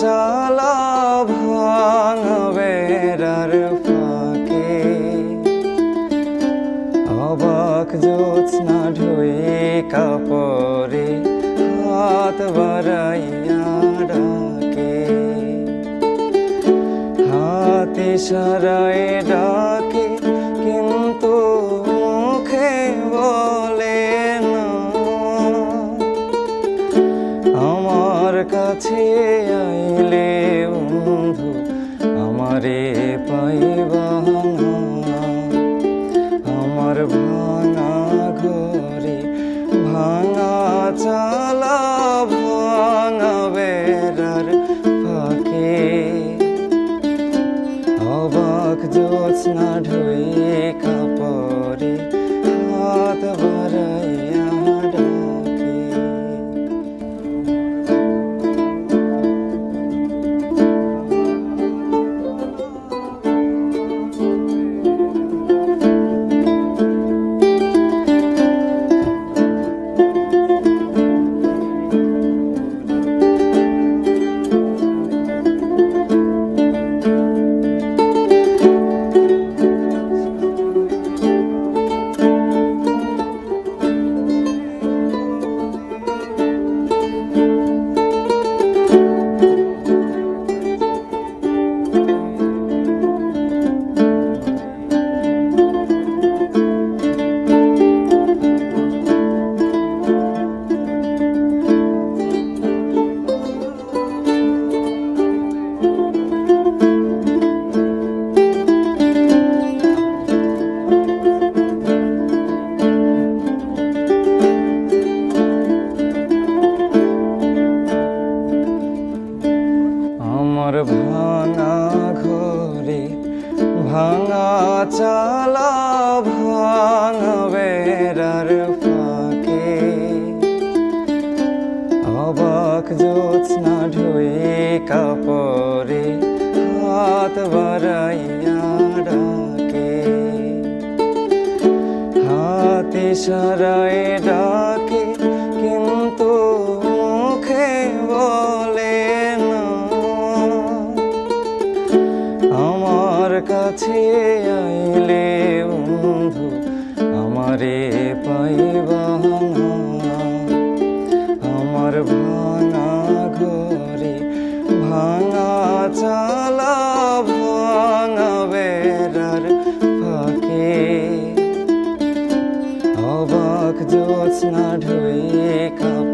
চালা ভাঙবেরার ফাঁকে। অবাক জ্যোৎস্না ঢুয়ে কাপড়ে হাত বাড়াইয়া ডাকে। হাতে সারায় ডাকে আমার কাছে আইলে বন্ধু, আমারে পাইবা। আমার ভাঙা ঘরে ভাঙা চালা ভাঙা বেড়ার ফাঁকে অবাক জ্যোৎস্না ঢুয়ে কাপড়ে আমার ভাঙা ঘরে ভাঙা চালা ভাঙা বেড়ার ফাঁকে। অবাক জ্যোৎস্না ঢুয়ে কাপড়ে হাত বাড়াইয়া ডাকে। হাতে সারায় ডাকে, কিন্তু মুখে বলে কাছে আইলে বন্ধু আমারে পাইবা। আমার ভাঙা ঘরে ভাঙা চালা, ভাঙা বেড়ার ফাঁকে অবাক জ্যোৎস্না ঢুয়ে কাপ